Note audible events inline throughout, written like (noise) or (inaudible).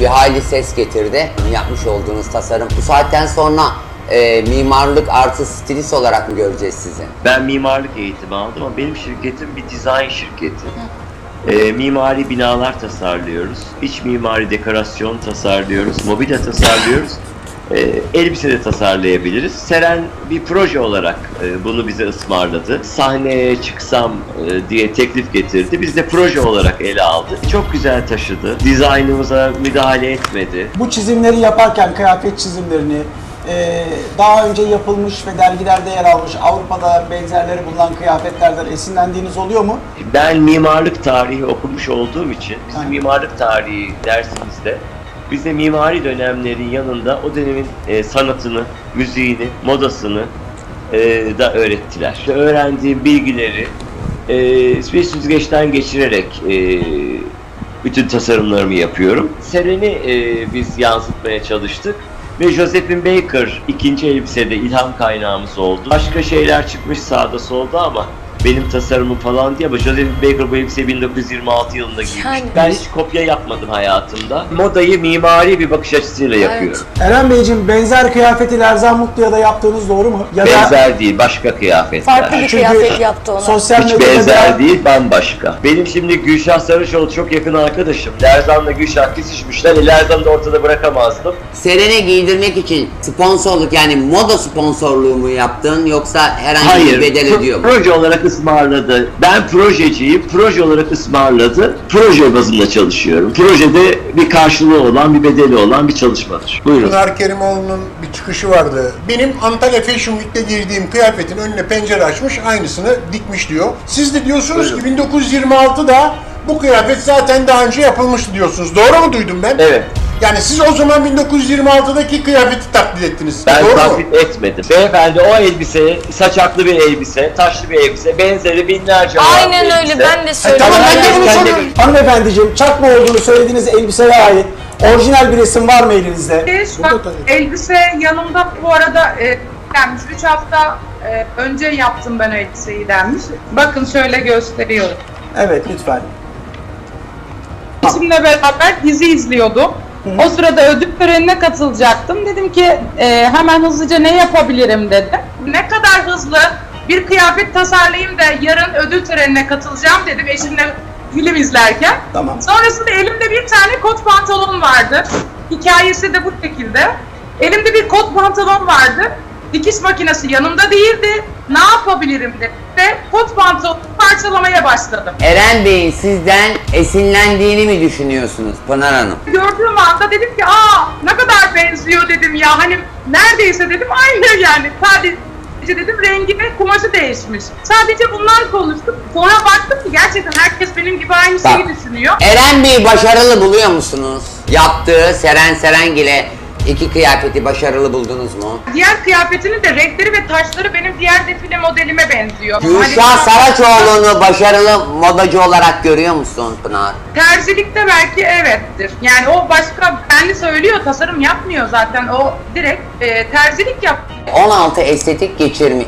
Bir hayli ses getirdi. Yapmış olduğunuz tasarım. Bu saatten sonra e, mimarlık artı stilist olarak mı göreceğiz sizi? Ben mimarlık eğitimi aldım ama benim şirketim bir dizayn şirketi. Ee, mimari binalar tasarlıyoruz. İç mimari dekorasyon tasarlıyoruz. Mobilya tasarlıyoruz. Ee, elbise de tasarlayabiliriz. Seren bir proje olarak e, bunu bize ısmarladı. Sahneye çıksam e, diye teklif getirdi. Biz de proje olarak ele aldık. Çok güzel taşıdı. Dizaynımıza müdahale etmedi. Bu çizimleri yaparken kıyafet çizimlerini e, daha önce yapılmış ve dergilerde yer almış Avrupa'da benzerleri bulunan kıyafetlerden esinlendiğiniz oluyor mu? Ben mimarlık tarihi okumuş olduğum için bizim mimarlık tarihi dersimizde bize mimari dönemlerin yanında o dönemin e, sanatını, müziğini, modasını e, da öğrettiler. İşte öğrendiğim bilgileri e, bir süzgeçten geçirerek e, bütün tasarımlarımı yapıyorum. Seren'i e, biz yansıtmaya çalıştık. Ve Josephine Baker ikinci elbisede ilham kaynağımız oldu. Başka şeyler çıkmış sağda solda ama benim tasarımım falan diye ama Josephine Baker bu elbiseyi 1926 yılında giymiş. Yani. Ben hiç kopya yapmadım hayatımda. Modayı mimari bir bakış açısıyla yapıyorum. Eren Beyciğim benzer kıyafeti Lerzan Mutlu'ya da yaptığınız doğru mu? Ya Benzer değil, başka kıyafetler. Farklı bir Çünkü kıyafet yaptı ona. sosyal Hiç medyada benzer değil, bambaşka. Benim şimdi Gülşah Sarıçoğlu çok yakın arkadaşım. Lerzan'la Gülşah kesişmişler. E, Lerzan'ı da ortada bırakamazdım. Seren'e giydirmek için sponsorluk yani moda sponsorluğu mu yaptın yoksa herhangi Hayır, bir bedel ödüyor mu? proje olarak ısmarladı. Ben projeciyim, proje olarak ısmarladı. Proje bazında çalışıyorum. Projede bir karşılığı olan, bir bedeli olan bir çalışmadır. Buyurun. Pınar Kerimoğlu'nun bir çıkışı vardı. Benim Antalya Fashion Week'te giydiğim kıyafetin önüne pencere açmış, aynısını dikmiş diyor. Siz de diyorsunuz ki 1926'da bu kıyafet zaten daha önce yapılmıştı diyorsunuz. Doğru mu duydum ben? Evet, Yani siz o zaman 1926'daki kıyafeti taklit ettiniz. ben Doğru mu? taklit etmedim. Beyefendi o elbise, saçaklı bir elbise, taşlı bir elbise, benzeri binlerce var Aynen bir öyle elbise. ben de söylüyorum. tamam, ben de bunu soruyorum. Hanımefendiciğim çakma olduğunu söylediğiniz elbiseye ait orijinal bir resim var mı elinizde? Şu bak, elbise yanımda bu arada e, gelmiş. 3 hafta e, önce yaptım ben elbiseyi denmiş. Bakın şöyle gösteriyorum. Evet lütfen. Eşimle beraber dizi izliyordum. O sırada ödül törenine katılacaktım. Dedim ki e, hemen hızlıca ne yapabilirim dedim. Ne kadar hızlı bir kıyafet tasarlayayım da yarın ödül törenine katılacağım dedim eşimle film izlerken. Tamam. Sonrasında elimde bir tane kot pantolon vardı. Hikayesi de bu şekilde. Elimde bir kot pantolon vardı. Dikiş makinesi yanımda değildi. Ne yapabilirim dedim ve kot pantolonu parçalamaya başladım. Eren Bey'in sizden esinlendiğini mi düşünüyorsunuz Pınar Hanım? Gördüğüm anda dedim ki aa ne kadar benziyor dedim ya hani neredeyse dedim aynı yani sadece dedim rengi ve kumaşı değişmiş. Sadece bunlar konuştuk. Sonra baktım ki gerçekten herkes benim gibi aynı şeyi Bak. düşünüyor. Eren Bey'i başarılı buluyor musunuz? Yaptığı Seren Serengil'e iki kıyafeti başarılı buldunuz mu? Diğer kıyafetinin de renkleri ve taşları benim diğer defile modelime benziyor. Gülşah Saraçoğlu'nu başarılı modacı olarak görüyor musun Pınar? Terzilikte belki evettir. Yani o başka kendi söylüyor, tasarım yapmıyor zaten. O direkt e, terzilik yapıyor. 16 estetik geçirmiş,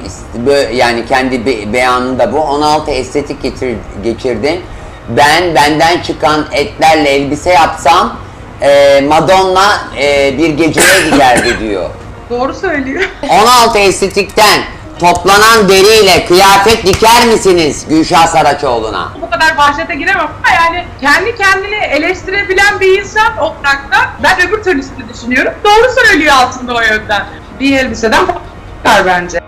yani kendi be- beyanında bu. 16 estetik getir, geçirdin. Ben benden çıkan etlerle elbise yapsam e, Madonna e, bir geceye giderdi diyor. (laughs) Doğru söylüyor. 16 estetikten toplanan deriyle kıyafet diker misiniz Gülşah Saraçoğlu'na? Bu kadar vahşete giremem ama yani kendi kendini eleştirebilen bir insan olarak da ben öbür türlüsünü düşünüyorum. Doğru söylüyor aslında o yönden. Bir elbiseden var bence.